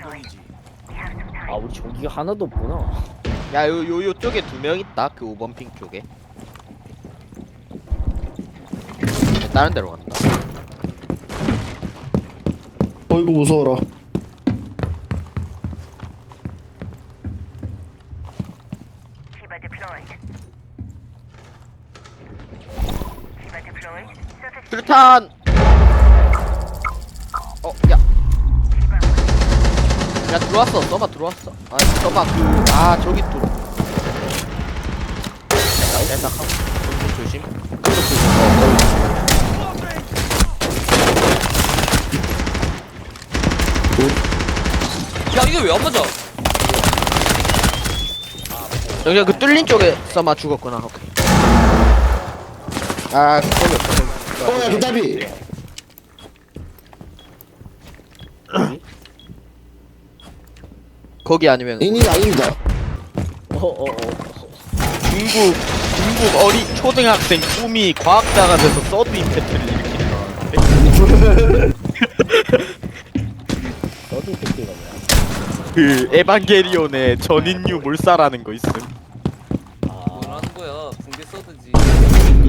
인동이지. 아 우리 저기가 하나도 없구나 야, 요, 요, 요 쪽에 두 명 있다. 그 5번 핑 쪽에. 다른 데로 간다. 어이구 무서워라 Shiba deployed. Shiba deployed. Surface 수류탄! 어, 야. 야, 들어왔어. 써봐, 들어왔어. 아, 써봐, 그, 아, 저기 또. 하고. 좀 조심. 어. 야 이게 왜 안 맞아? 여기 그 뚫린 쪽에 써마 죽었구나. 오케이. 아, 거기 없어, 거기. 어야 기타비 거기 아니면 인이 아닙니다 어어어 중국 중국 어린 초등학생 꿈이 과학자가 돼서 서드 임팩트를 일으키는 거. 너도 그때가 뭐야 그 에반게리온의 전인류 몰사라는 거 있음. 아 뭐라는 거야? 붕괴 써든지.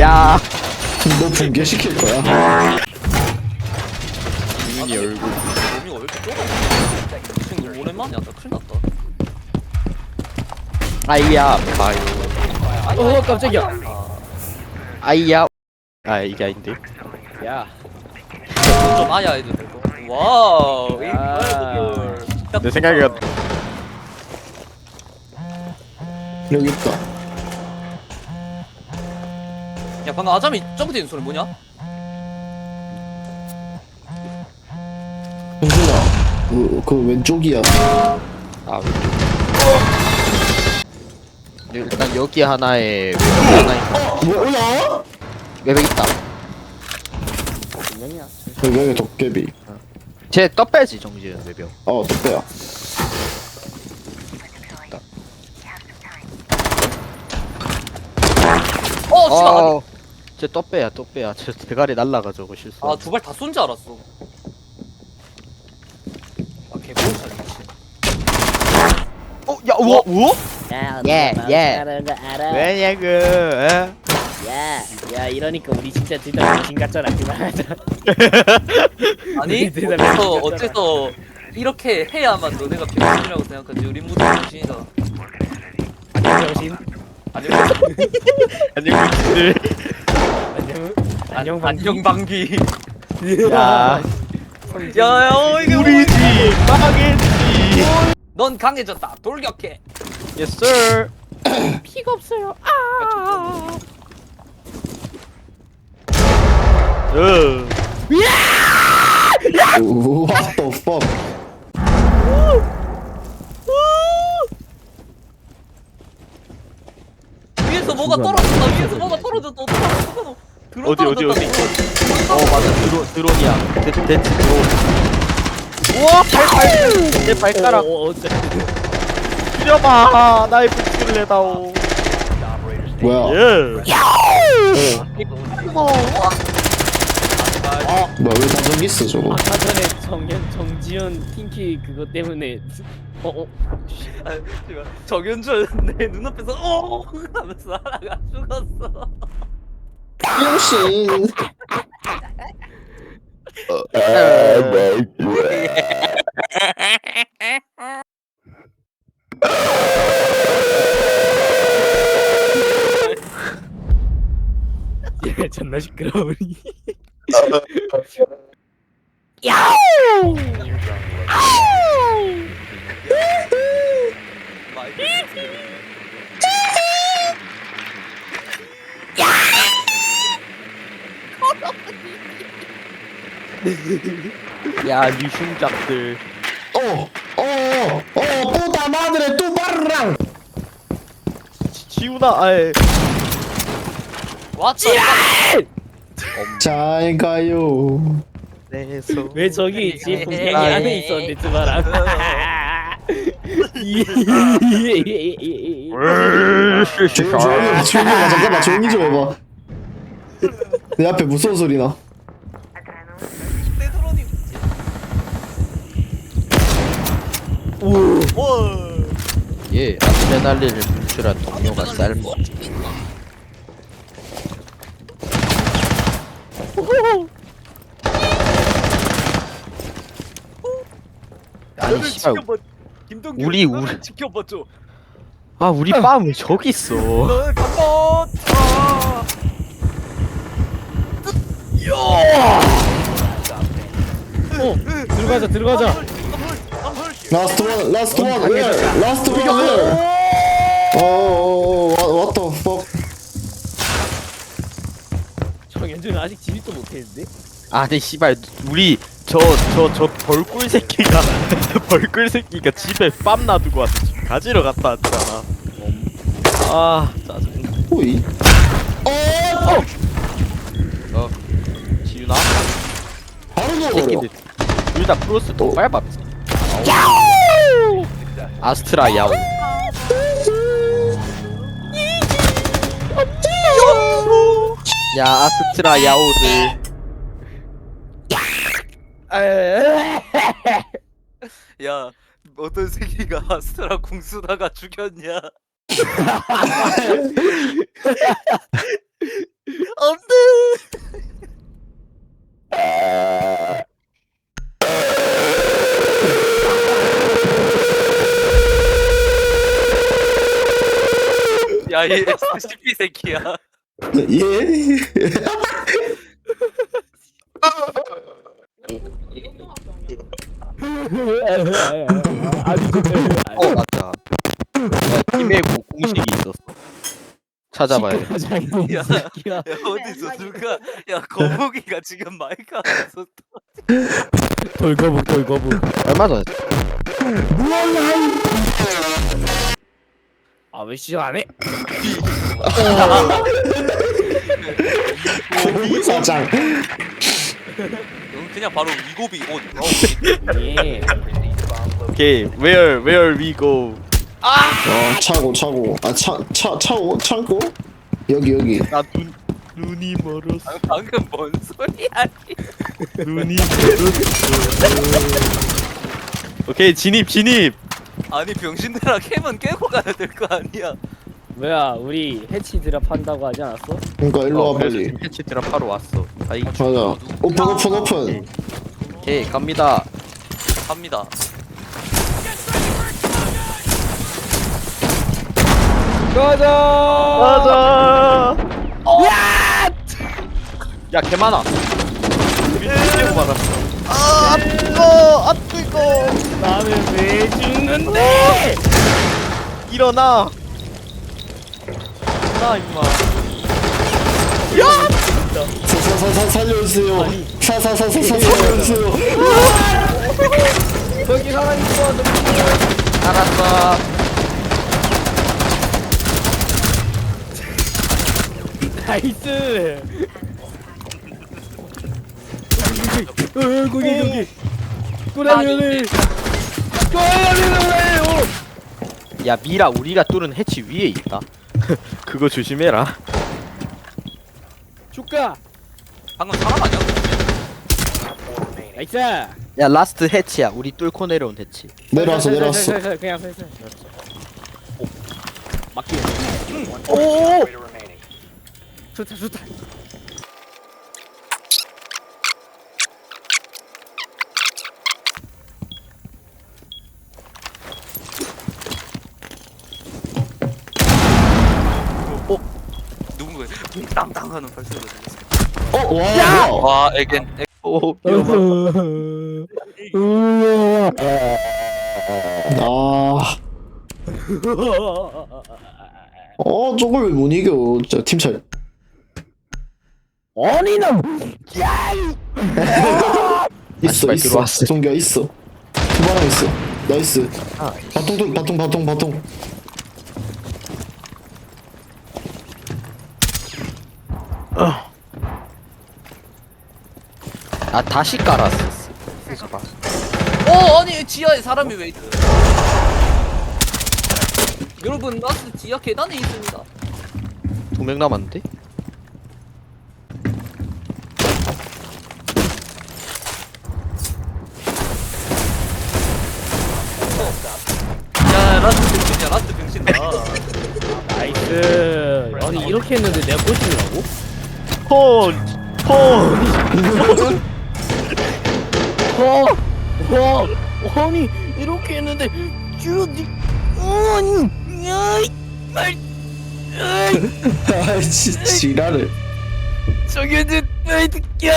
야, 너 붕괴시킬 거야 유민이 얼굴. 몸이 왜 이렇게 좁아? 지금 오랜만이야. 나 큰일 났다. 아이야, 바요. 어 깜짝이야 아이야. 아 이게 아닌데. 야 좀 아야 해도 되고. 와우. 아. 내 생각에 여기 있다 야 방금 아잠이 점프되는 소리 뭐냐? 현준아 그, 그 왼쪽이야 아 왼쪽. 일단 여기 하나에 외벽 하나 있다. 뭐야? 외벽 있다. 분명이야 여기 도깨비 쟤 떡배지 정지은 외벽. 어 도깨야 어 씨발. 어. 쟤 떡배야 떡배야. 쟤 대가리 날라가 저거 실수. 아 두 발 다 쏜 줄 알았어. 아 미친. 어, 야, 우와, 우와? 야, 예, 너 예. 잘하는 거 알아? 왜냐고? 에? 야, 야 이러니까 우리 진짜 둘다 정신 같잖아 그만하자 아니 우리 대답이 어째서. 어째서 이렇게 해야만 너네가 병신이라고 생각하지 우리 모두 병신이다. 정신 아니면 안녕, 미친들. 안녕 안녕 안녕 방귀. 야, 야야 어, 이게 우리 집 망했지. 넌 강해졌다. 돌격해. Yes, sir. 피가 없어요 어. 오, What the fuck 위에서 뭐가 떨어졌다. 위에서 뭐가 떨어졌다. 어디, 어디, 어디? 어, 맞아. 드론, 드론이야. 대, 대치 드론. 우와, 발발. 내 발가락. 어, 어, 줄여봐. 나의 부츠를 내다오. 뭐야 예. 뭐야 왜 다전기 있어 저거 아까 전에 정연 정지현 핑키 그거 때문에 어 어 아, 씨발. 정현준 내 눈앞에서 어 하면서 하나가 죽었어. 병신 야존 시끄러워 우리 마이크. 야, 또다 마들의 또 바르랑 지우나, 아예. 왔다. 잘 가요 내서. 왜 저기 있지 분명히 아, 안에 예. 있었는데 두 사람 조용히 해봐 조용히 해봐 잠깐만 조용히 좀 해봐 내 앞에 무서운 소리 나 드론이. 예, 아드레날린을 분출한 동료가 쌀모. 아니 너는 씨발 지켜봐. 김동규 우리, 너는 우리- 지켜봐줘. 아 우리 빰왜 저기 있어 너는. 아. 어 들어가자 들어가자 라스트 원 라스트 원 왜? 라스트 원 왜? 어어어 what the fuck 정현준 아직 진입도 못했는데 아 근데 씨발 우리 저저 저 벌꿀 새끼가 벌꿀 새끼가 집에 빰 놔두고 와서 지금 가지러 갔다 왔잖아. 아 짜증 오이. 어 지윤아? 바로 넣어버려 새끼들 둘 다 프로스 또 빨밥 아스트라 야오 야 아스트라 야오들 야 어떤 새끼가 아스트라 궁수다가 죽였냐? 안돼. 야이 SCP 새끼야. 예? 어 맞다. 야, 팀의 공식이 있었어. 찾아봐야 돼. 야, 야. 어디서 누가 야 거북이가 지금 마이크 안에서 돌거북 돌거북. 얼마 전에. 아왜 시작 안 해? 사장 넌 그냥 바로 위고비 옷. 어, 예. 오케이 where where we go? 어 차고 차고. 아 차 차 차고 창고? 여기 여기. 나 눈, 눈이 멀었어. 방금 뭔 소리야? 눈이 멀었어. 오케이 진입 진입. 아니 병신들아 캠은 깨고 가야 될 거 아니야. 뭐야 우리 해치 드랍 한다고 하지 않았어? 그러니까 일로 와 어, 그래서 빨리 지금 패치 드랍 하러 왔어. 아이 맞아. 오픈 오픈 오픈. 오케이 갑니다. 갑니다. 가자! 가자! 야 개많아. 우리 뛰고 받았어. 아 뜨거 아 뜨거 나는 왜 죽는데? 일어나 나 임마. 사사사사 살려주세요. 사사사사사 살려주세요. 거기 가만히 있어 알았어. 나이스! 어 거기 거기. 꼬라미를. 꼬라미를 야 미라 우리가 뚫은 해치 위에 있다 그거 조심해라. 축가! 방금 사람 아니야? 나이스! 야 라스트 해치야. 우리 뚫고 내려온 해치. 내려왔어 내려왔어. 살살, 그냥 살살 막히네 오! 좋다 좋다 땅땅 하는 발소리가 들렸어. 어? 와와 에겐. 에겐. 오아 어, 저걸 왜 못 이겨? 진짜 팀 차이. 아니 나 있어, 씨발, 있어. 들어왔어. 종기야 있어. 두바랑 있어. 나이스. 아. 바통, 도- 바통, 바통, 바통. 아 다시 깔았어 쓰지 마어 아니 지하에 사람이 왜 있어? 여러분 나스 지하 계단에 있습니다. 두 명 남았는데? 라스트 병신이야 라스트 병신다 나이스 아니 이렇게 했는데 내가 꼴찌라고? 폰! 폰! 어! 와! 아니 이렇게 했는데 쭈니 아니 야이 말 아이 지 지랄을 저기 이제 야